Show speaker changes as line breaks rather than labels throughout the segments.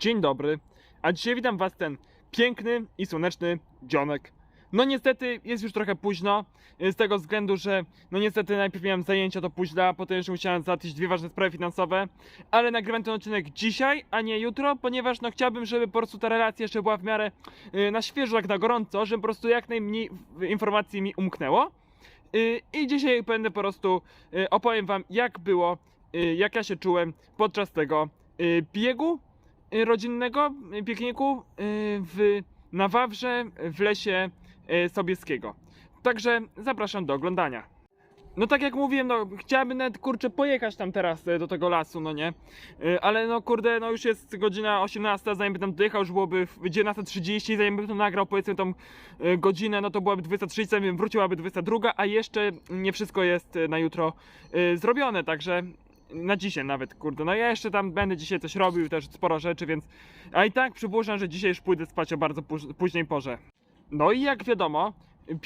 Dzień dobry, a dzisiaj witam was ten piękny i słoneczny dzionek. No niestety jest już trochę późno, z tego względu, że no niestety najpierw miałem zajęcia do późna, potem jeszcze musiałem załatwić dwie ważne sprawy finansowe, ale nagrywam ten odcinek dzisiaj, a nie jutro, ponieważ no chciałbym, żeby po prostu ta relacja jeszcze była w miarę y, na świeżo, tak na gorąco, żeby po prostu jak najmniej informacji mi umknęło. Y, I dzisiaj będę po prostu y, opowiem wam jak było, jak ja się czułem podczas tego biegu rodzinnego pikniku y, w, na Wawrze w lesie y, Sobieskiego. Także zapraszam do oglądania. No tak jak mówiłem, no chciałbym nawet kurczę pojechać tam teraz y, do tego lasu, no nie? Ale no kurde, no już jest godzina 18, zanim bym tam dojechał, już byłoby w 19.30, zanim bym to nagrał powiedzmy tą godzinę, no to byłaby 23, zanim wróciłaby 22, a jeszcze nie wszystko jest na jutro zrobione, także na dzisiaj nawet, kurde, no ja jeszcze tam będę dzisiaj coś robił, też sporo rzeczy, więc a i tak przypuszczam, że dzisiaj już pójdę spać o bardzo póź- późnej porze. No i jak wiadomo,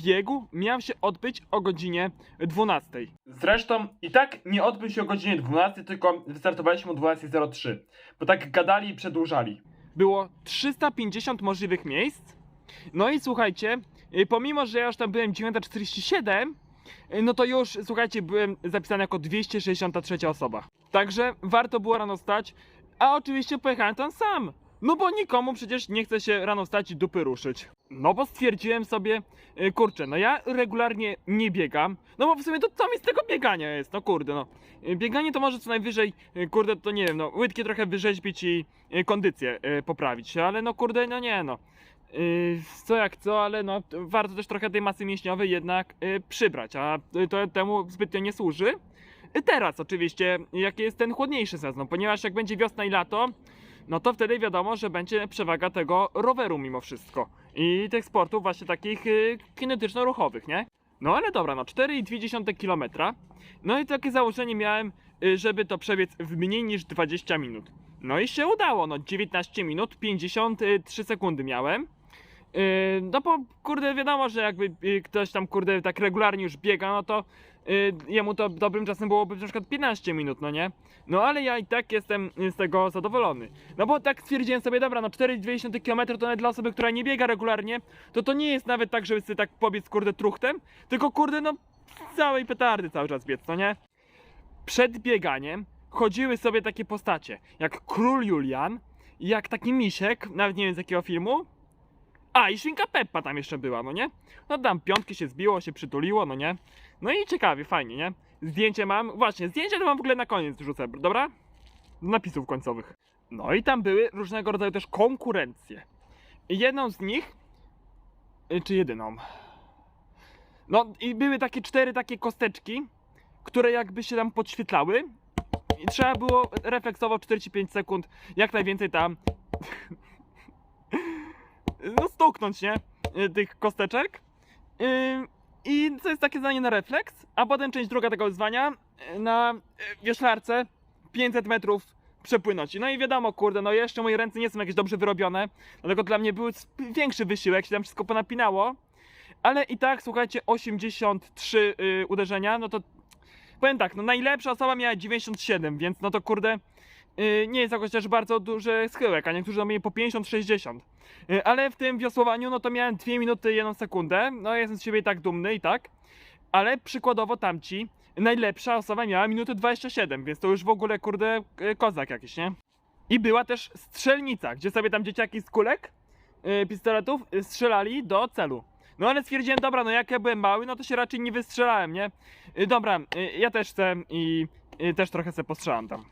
biegu miał się odbyć o godzinie 12. Zresztą i tak nie odbył się o godzinie 12, tylko wystartowaliśmy o 12.03, bo tak gadali i przedłużali. Było 350 możliwych miejsc. No i słuchajcie, y, pomimo, że ja już tam byłem 9.47, y, no to już, słuchajcie, byłem zapisany jako 263 osoba. Także warto było rano stać, a oczywiście pojechałem tam sam. No bo nikomu przecież nie chce się rano wstać i dupy ruszyć. No bo stwierdziłem sobie, y, kurczę, no ja regularnie nie biegam, no bo w sumie to co mi z tego biegania jest, no kurde, no. Y, Bieganie to może co najwyżej, kurde, to nie wiem, no łydki trochę wyrzeźbić i kondycję poprawić, ale no kurde, no nie no. Yy, co jak co, ale no warto też trochę tej masy mięśniowej jednak yy, przybrać, a y, to temu zbytnio nie służy. Y, Teraz oczywiście, jaki jest ten chłodniejszy sezon, ponieważ jak będzie wiosna i lato, no to wtedy wiadomo, że będzie przewaga tego roweru mimo wszystko i tych sportów właśnie takich yy, kinetyczno-ruchowych, nie? No ale dobra, no 4,2 km. No i takie założenie miałem, y, żeby to przebiec w mniej niż 20 minut. No i się udało, no 19 minut, 53 sekundy miałem. Yy, no bo kurde wiadomo, że jakby yy, ktoś tam kurde tak regularnie już biega, no to yy, jemu to dobrym czasem byłoby na przykład 15 minut, no nie? No ale ja i tak jestem z tego zadowolony. No bo tak stwierdziłem sobie, dobra, no 4,2 km to nawet dla osoby, która nie biega regularnie, to to nie jest nawet tak, żeby sobie tak pobiec kurde truchtem, tylko kurde no całej petardy cały czas biec, no nie? Przed bieganiem chodziły sobie takie postacie, jak Król Julian, jak taki misiek, nawet nie wiem z jakiego filmu, a, i świnka Peppa tam jeszcze była, no nie? No tam piątki się zbiło, się przytuliło, no nie? No i ciekawie, fajnie, nie? Zdjęcie mam, właśnie, zdjęcie to mam w ogóle na koniec wrzucę, dobra? Do napisów końcowych. No i tam były różnego rodzaju też konkurencje. I jedną z nich, y, czy jedyną? No i były takie cztery takie kosteczki, które jakby się tam podświetlały i trzeba było refleksowo 45 sekund jak najwięcej tam no stuknąć, nie? Y, Tych kosteczek. Ym, I to jest takie zadanie na refleks, a potem część druga tego wyzwania y, na y, wioślarce 500 metrów przepłynąć. No i wiadomo, kurde, no jeszcze moje ręce nie są jakieś dobrze wyrobione, dlatego dla mnie był większy wysiłek, się tam wszystko ponapinało. Ale i tak, słuchajcie, 83 y, uderzenia, no to powiem tak, no najlepsza osoba miała 97, więc no to kurde, y, nie jest jakoś też bardzo duży schyłek, a niektórzy to mieli po 50-60. Y, Ale w tym wiosłowaniu, no to miałem 2 minuty 1 sekundę. No jestem z siebie i tak dumny i tak. Ale przykładowo tamci, najlepsza osoba miała minutę 27, więc to już w ogóle kurde y, kozak jakiś, nie? I była też strzelnica, gdzie sobie tam dzieciaki z kulek, y, pistoletów y, strzelali do celu. No ale stwierdziłem, dobra, no jak ja byłem mały, no to się raczej nie wystrzelałem, nie? Y, Dobra, y, ja też chcę i y, też trochę sobie postrzelam tam.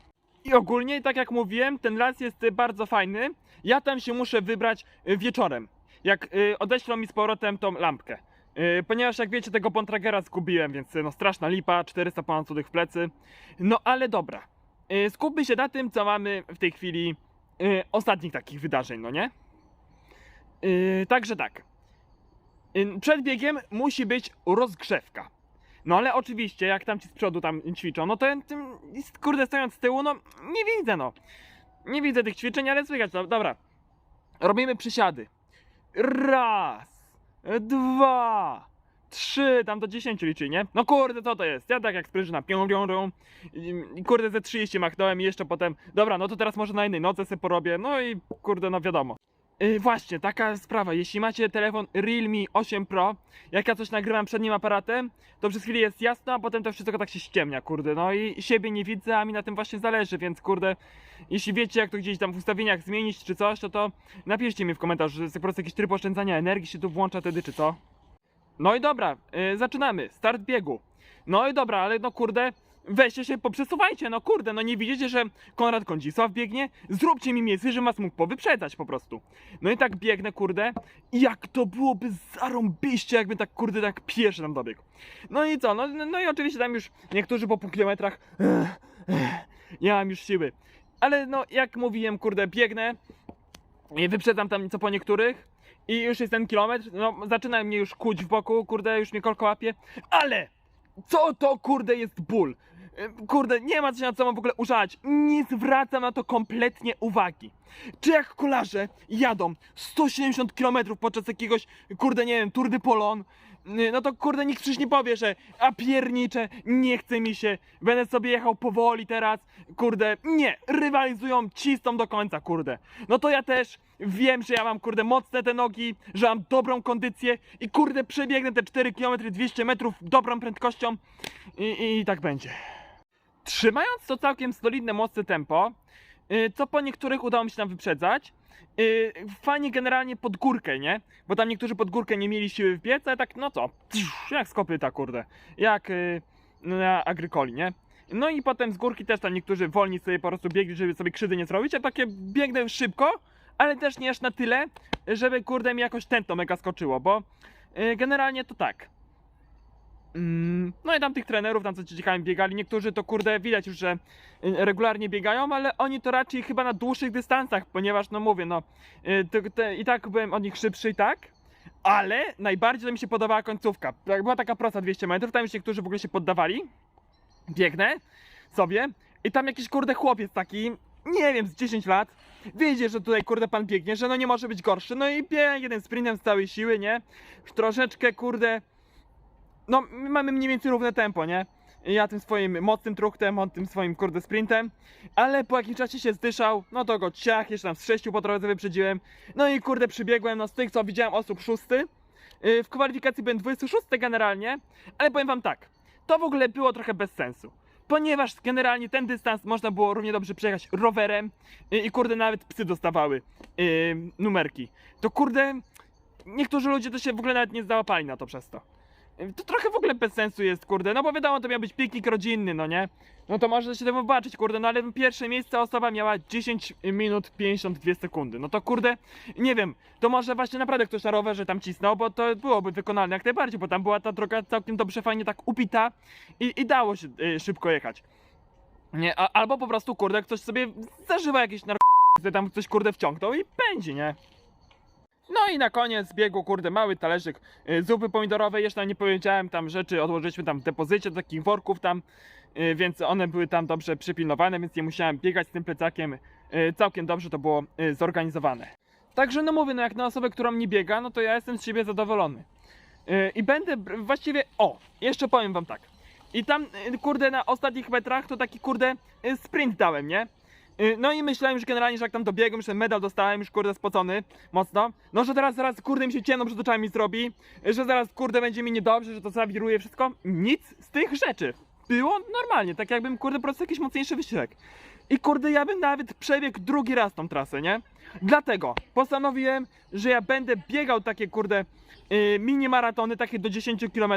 I ogólnie, tak jak mówiłem, ten las jest y, bardzo fajny. Ja tam się muszę wybrać y, wieczorem, jak y, odeślą mi z powrotem tą lampkę. Ponieważ jak wiecie, tego Bontragera zgubiłem, więc no straszna lipa, 400 ponad cudych w plecy. No ale dobra, skupmy się na tym, co mamy w tej chwili ostatnich takich wydarzeń, no nie? Także tak. Przed biegiem musi być rozgrzewka. No ale oczywiście, jak tam ci z przodu tam ćwiczą, no to ja tym, kurde, stojąc z tyłu, no nie widzę, no. Nie widzę tych ćwiczeń, ale słychać, to, dobra. Robimy przysiady. Raz, dwa, 3 tam do 10 liczy, nie? No kurde, co to jest? Ja tak jak sprężyna, pią, pią, pią. I, kurde ze 30 machnąłem i jeszcze potem, dobra, no to teraz może na innej nodze sobie porobię, no i kurde, no wiadomo. Yy, właśnie, taka sprawa, jeśli macie telefon Realme 8 Pro, jak ja coś nagrywam przed nim aparatem, to przez chwilę jest jasno, a potem to wszystko tak się ściemnia, kurde, no i siebie nie widzę, a mi na tym właśnie zależy, więc kurde, jeśli wiecie jak to gdzieś tam w ustawieniach zmienić czy coś, to to napiszcie mi w komentarzu, że jest po prostu jakiś tryb oszczędzania energii się tu włącza wtedy czy co. No i dobra, yy, zaczynamy, start biegu. No i dobra, ale no kurde, weźcie się, poprzesuwajcie, no kurde, no nie widzicie, że Konrad Kądzisław biegnie? Zróbcie mi miejsce, żebym was mógł powyprzedzać po prostu. No i tak biegnę, kurde, i jak to byłoby zarąbiście, jakby tak, kurde, tak pierwszy tam dobiegł. No i co, no, no, i oczywiście tam już niektórzy po pół kilometrach, ech, ech, nie mam już siły. Ale no, jak mówiłem, kurde, biegnę, wyprzedzam tam co po niektórych, i już jest ten kilometr, no zaczyna mnie już kuć w boku, kurde, już mnie kolko łapie, ale co to kurde jest ból? Kurde, nie ma się na co w ogóle użalać. Nie zwracam na to kompletnie uwagi. Czy jak kolarze jadą 170 km podczas jakiegoś, kurde, nie wiem, Tour de Polon, no to kurde nikt przecież nie powie, że a piernicze, nie chce mi się, będę sobie jechał powoli teraz, kurde, nie, rywalizują, cisną do końca, kurde. No to ja też wiem, że ja mam, kurde, mocne te nogi, że mam dobrą kondycję i kurde przebiegnę te 4 km 200 metrów dobrą prędkością i, i tak będzie. Trzymając to całkiem solidne, mocne tempo, y, co po niektórych udało mi się tam wyprzedzać, y, fajnie generalnie pod górkę, nie? Bo tam niektórzy pod górkę nie mieli siły wbiec, ale tak, no co, jak z kopyta, kurde. Jak y, na agrykoli, nie? No i potem z górki też tam niektórzy wolni sobie po prostu biegli, żeby sobie krzywdy nie zrobić, a takie biegnę szybko, ale też nie aż na tyle, żeby kurde mi jakoś tętno mega skoczyło, bo generalnie to tak. Mm, No i tam tych trenerów, tam co ci ciekawi biegali, niektórzy to kurde widać już, że y, regularnie biegają, ale oni to raczej chyba na dłuższych dystansach, ponieważ no mówię, no y, i tak byłem od nich szybszy i tak, ale najbardziej to mi się podobała końcówka. Była taka prosta 200 metrów, tam już niektórzy w ogóle się poddawali, biegnę sobie i tam jakiś kurde chłopiec taki, nie wiem, z 10 lat, widzi, że tutaj kurde pan biegnie, że no nie może być gorszy, no i biegnie tym sprintem z całej siły, nie? Troszeczkę kurde no, my mamy mniej więcej równe tempo, nie? Ja tym swoim mocnym truchtem, on tym swoim kurde sprintem, ale po jakimś czasie się zdyszał, no to go ciach, jeszcze tam z sześciu po drodze wyprzedziłem, no i kurde przybiegłem, no z tych co widziałem osób szósty, Yy, w kwalifikacji byłem 26 generalnie, ale powiem wam tak, to w ogóle było trochę bez sensu. Ponieważ generalnie ten dystans można było równie dobrze przejechać rowerem yy, i kurde nawet psy dostawały yy, numerki. To kurde, niektórzy ludzie to się w ogóle nawet nie załapali na to przez to. To trochę w ogóle bez sensu jest, kurde, no bo wiadomo, to miał być piknik rodzinny, no nie? No to może się temu wybaczyć, kurde, no ale pierwsze miejsce osoba miała 10 minut 52 sekundy. No to kurde, nie wiem, to może właśnie naprawdę ktoś na rowerze tam cisnął, bo to byłoby wykonalne jak najbardziej, bo tam była ta droga całkiem dobrze, fajnie tak upita i, i dało się y, szybko jechać. Nie, a, albo po prostu, kurde, ktoś sobie zażywa jakieś narkotyki, tam ktoś, kurde, wciągnął i pędzi, nie? No i na koniec biegu, kurde, mały talerzyk y, zupy pomidorowej. Jeszcze nie powiedziałem tam rzeczy, odłożyliśmy tam w depozycie do takich worków tam, y, więc one były tam dobrze przypilnowane, więc nie musiałem biegać z tym plecakiem. Y, Całkiem dobrze to było zorganizowane. Także no mówię, no jak na osobę, którą nie biega, no to ja jestem z siebie zadowolony. I będę właściwie, o, jeszcze powiem wam tak. I tam, kurde, na ostatnich metrach to taki, kurde, sprint dałem, nie? Y, No i myślałem, że generalnie, że jak tam dobiegłem, że medal dostałem, już kurde spocony mocno. No, że teraz zaraz kurde mi się ciemno przed oczami zrobi, że zaraz kurde będzie mi niedobrze, że to zawiruje wszystko. Nic z tych rzeczy. Było normalnie, tak jakbym kurde po prostu jakiś mocniejszy wysiłek. I kurde, ja bym nawet przebiegł drugi raz tą trasę, nie? Dlatego postanowiłem, że ja będę biegał takie kurde y, mini maratony, takie do 10 km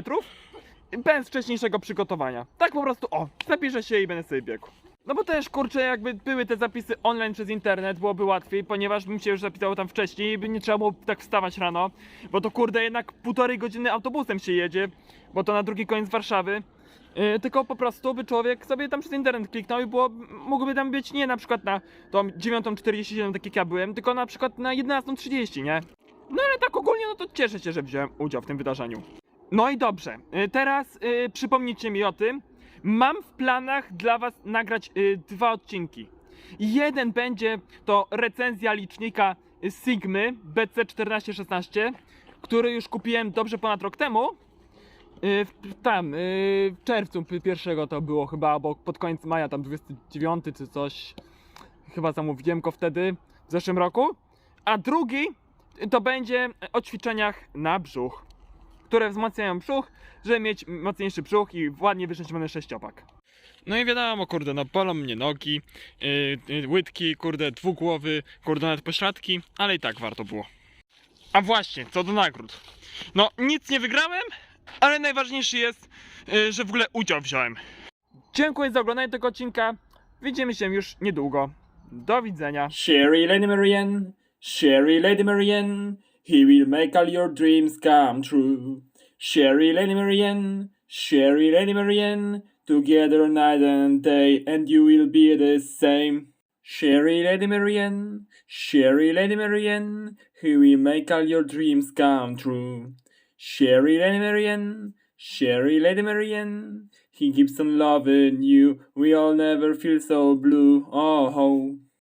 bez wcześniejszego przygotowania. Tak po prostu, o, zapiszę się i będę sobie biegł. No bo też kurczę, jakby były te zapisy online przez internet, byłoby łatwiej, ponieważ bym się już zapisało tam wcześniej i by nie trzeba było tak wstawać rano, bo to kurde jednak półtorej godziny autobusem się jedzie, bo to na drugi koniec Warszawy. Yy, tylko po prostu by człowiek sobie tam przez internet kliknął i było, mógłby tam być nie na przykład na tą 9.47 tak jak ja byłem, tylko na przykład na 11.30, nie? No ale tak ogólnie no to cieszę się, że wziąłem udział w tym wydarzeniu. No i dobrze, y, teraz y, przypomnijcie mi o tym. Mam w planach dla Was nagrać y, dwa odcinki. Jeden będzie to recenzja licznika Sigmy BC1416, który już kupiłem dobrze ponad rok temu. Y, tam, y, w czerwcu pierwszego to było chyba, albo pod koniec maja, tam 29 czy coś. Chyba zamówiłem go wtedy, w zeszłym roku. A drugi to będzie o ćwiczeniach na brzuch, które wzmacniają brzuch, żeby mieć mocniejszy brzuch i ładnie wyszczęśliwiony sześciopak. No i wiadomo, kurde, no bolą mnie nogi, yy, yy, łydki, kurde, dwugłowy, kurde, nawet pośladki, ale i tak warto było. A właśnie, co do nagród. No, nic nie wygrałem, ale najważniejszy jest, yy, że w ogóle udział wziąłem. Dziękuję za oglądanie tego odcinka. Widzimy się już niedługo. Do widzenia.
Sherry Lady Marianne, Sherry Lady Marianne, he will make all your dreams come true. Sherry Lady Marianne, Sherry Lady Marianne, together night and day, and you will be the same. Sherry Lady Marianne, Sherry Lady Marianne, he will make all your dreams come true. Sherry Lady Marianne, Sherry Lady Marianne, he keeps on loving you, we all never feel so blue, oh ho.